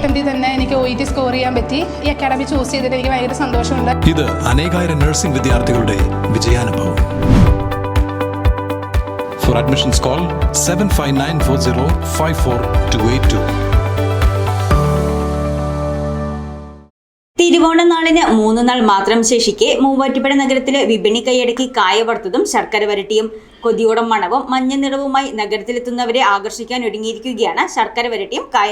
അറ്റംപ്റ്റിൽ തന്നെ എനിക്ക് O E T score ചെയ്യാൻ പറ്റി. ഈ അക്കാഡമി ചൂസ് ചെയ്തിട്ട് എനിക്ക് ഭയങ്കര സന്തോഷമുണ്ട്. ഇത് അനേകായിരം നഴ്സിംഗ് വിദ്യാർത്ഥികളുടെ വിജയാനുഭവം. For admissions call seven five nine four zero five four two eight two തിരുവോണനാളിന് മൂന്ന് നാൾ മാത്രം ശേഷിക്കെ മൂവാറ്റുപുഴ നഗരത്തിലെ വിപണി കൈയടക്കി കായ വറുത്തതും ശർക്കര വരട്ടിയും. കൊതിയോടം മണവും മഞ്ഞ നിറവുമായി നഗരത്തിലെത്തുന്നവരെ ആകർഷിക്കാൻ ഒരുങ്ങിയിരിക്കുകയാണ് ശർക്കര വരട്ടിയും കായ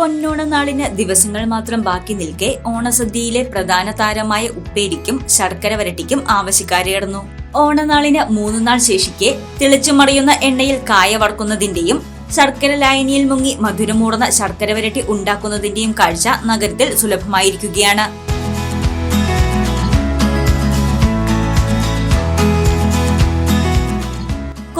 വറുത്തതും പൊന്നോണനാളിന് ദിവസങ്ങൾ മാത്രം ബാക്കി നിൽക്കെ ഓണസദ്യയിലെ പ്രധാന താരമായ ഉപ്പേരിക്കും ശർക്കര വരട്ടിക്കും ആവശ്യക്കാരേറുന്നു ഓണനാളിന് മൂന്ന് നാൾ ശേഷിക്കെ തിളച്ചുമറിയുന്ന എണ്ണയിൽ കായ വറക്കുന്നതിന്റെയും ശർക്കര ലായനിയിൽ മുങ്ങി മധുരമൂടുന്ന ശർക്കര വരട്ടി ഉണ്ടാക്കുന്നതിന്റെയും കാഴ്ച നഗരത്തിൽ സുലഭമായിരിക്കുകയാണ്.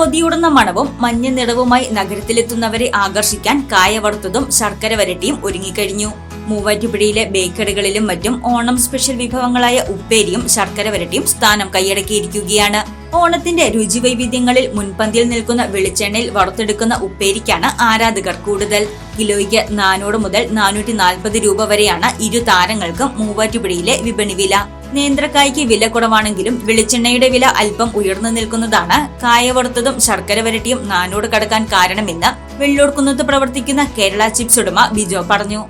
കൊതിയുടുന്ന മണവും മഞ്ഞ നിറവുമായി നഗരത്തിലെത്തുന്നവരെ ആകർഷിക്കാൻ കായ വറുത്തതും ശർക്കര വരട്ടിയും ഒരുങ്ങിക്കഴിഞ്ഞു. മൂവാറ്റുപുഴയിലെ ബേക്കറികളിലും മറ്റും ഓണം സ്പെഷ്യൽ വിഭവങ്ങളായ ഉപ്പേരിയും ശർക്കര വരട്ടിയും സ്ഥാനം കൈയടക്കിയിരിക്കുകയാണ്. ഓണത്തിന്റെ രുചി വൈവിധ്യങ്ങളിൽ മുൻപന്തിയിൽ നിൽക്കുന്ന വെളിച്ചെണ്ണയിൽ വറുത്തെടുക്കുന്ന ഉപ്പേരിക്കാണ് ആരാധകർ കൂടുതൽ. കിലോയ്ക്ക് നാനൂറ് മുതൽ നാനൂറ്റി നാൽപ്പത് രൂപ വരെയാണ് ഇരു താരങ്ങൾക്കും മൂവാറ്റുപുഴയിലെ വിപണി വില. നേന്ത്രക്കായ്ക്ക് വില കുറവാണെങ്കിലും വെളിച്ചെണ്ണയുടെ വില അല്പം ഉയർന്നു നിൽക്കുന്നതാണ്. കായ വറുത്തതും ശർക്കര വരട്ടിയും നാനൂറ് കടക്കാൻ കാരണമെന്ന് വെള്ളൂർക്കുന്നത്ത് പ്രവർത്തിക്കുന്ന കേരള ചിപ്സ് ഉടമ ബിജോ പറഞ്ഞു.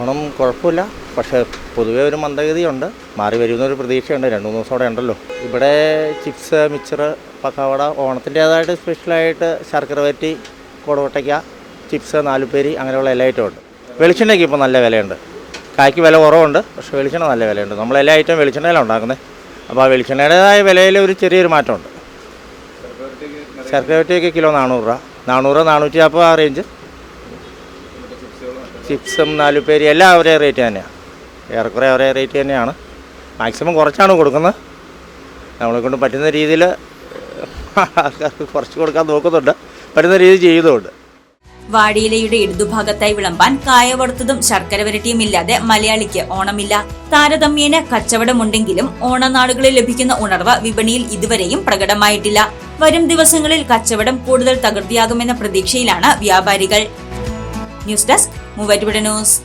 ഓണം കുഴപ്പമില്ല. പക്ഷേ പൊതുവേ ഒരു മന്ദഗതിയുണ്ട്. മാറി വരുന്നൊരു പ്രതീക്ഷയുണ്ട്. രണ്ട് മൂന്ന് ദിവസം ഉണ്ടല്ലോ. ഇവിടെ ചിപ്സ് മിച്ചർ പക്കാവട ഓണത്തിന്റേതായിട്ട് സ്പെഷ്യലായിട്ട് ശർക്കര വരട്ടി കൊടവട്ടയ്ക്ക ചിപ്സ് നാലുപേരി അങ്ങനെയുള്ള എല്ലാ ഐറ്റം ഉണ്ട് വെളിച്ചെണ്ണയ്ക്ക് ഇപ്പോൾ നല്ല വിലയുണ്ട്. കായ്ക്ക് വില കുറവുണ്ട്. പക്ഷേ വെളിച്ചെണ്ണ നല്ല വിലയുണ്ട്. നമ്മൾ എല്ലാ ഐറ്റം വെളിച്ചെണ്ണയിലാണ് ഉണ്ടാക്കുന്നത്. അപ്പോൾ ആ വെളിച്ചെണ്ണയുടേതായ വിലയിൽ ഒരു ചെറിയൊരു മാറ്റമുണ്ട്. ചർക്കവറ്റിയൊക്കെ കിലോ നാനൂറ് രൂപ. നാനൂറ് നാനൂറ്റി നാൽപ്പത് ആ റേഞ്ച് ചിപ്സും നാലുപേരി എല്ലാം ഒരേ റേറ്റ് തന്നെയാണ് ഏറെക്കുറെ ഒരേ റേറ്റ് തന്നെയാണ്. മാക്സിമം കുറച്ചാണ് കൊടുക്കുന്നത്. നമ്മളെ കൊണ്ട് പറ്റുന്ന രീതിയിൽ ആൾക്കാർക്ക് കുറച്ച് കൊടുക്കാൻ നോക്കുന്നുണ്ട്. പറ്റുന്ന രീതിയിൽ ചെയ്യുന്നുമുണ്ട്. വാടിയിലയുടെ ഇടതുഭാഗത്തായി വിളമ്പാൻ കായ വറുത്തതും ശർക്കര വരട്ടിയും ഇല്ലാതെ മലയാളിക്ക് ഓണമില്ല. താരതമ്യേന കച്ചവടമുണ്ടെങ്കിലും ഓണനാളുകളിൽ ലഭിക്കുന്ന ഉണർവ് വിപണിയിൽ ഇതുവരെയും പ്രകടമായിട്ടില്ല. വരും ദിവസങ്ങളിൽ കച്ചവടം കൂടുതൽ തകർത്തിയാകുമെന്ന പ്രതീക്ഷയിലാണ് വ്യാപാരികൾ. News desk news.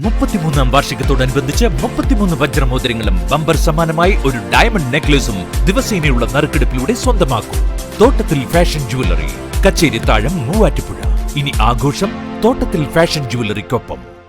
മുപ്പത്തിമൂന്നാം വാർഷികത്തോടനുബന്ധിച്ച് മുപ്പത്തിമൂന്ന് വജ്രമോതിരങ്ങളും ബമ്പർ സമാനമായി ഒരു ഡയമണ്ട് നെക്ലേസും ദിവസേനയുള്ള നറുക്കെടുപ്പിലൂടെ സ്വന്തമാക്കും. തോട്ടത്തിൽ ഫാഷൻ ജുവലറി കച്ചേരി താഴം മൂവാറ്റുപുഴ. ഇനി ആഘോഷം തോട്ടത്തിൽ ഫാഷൻ ജുവലറിക്കൊപ്പം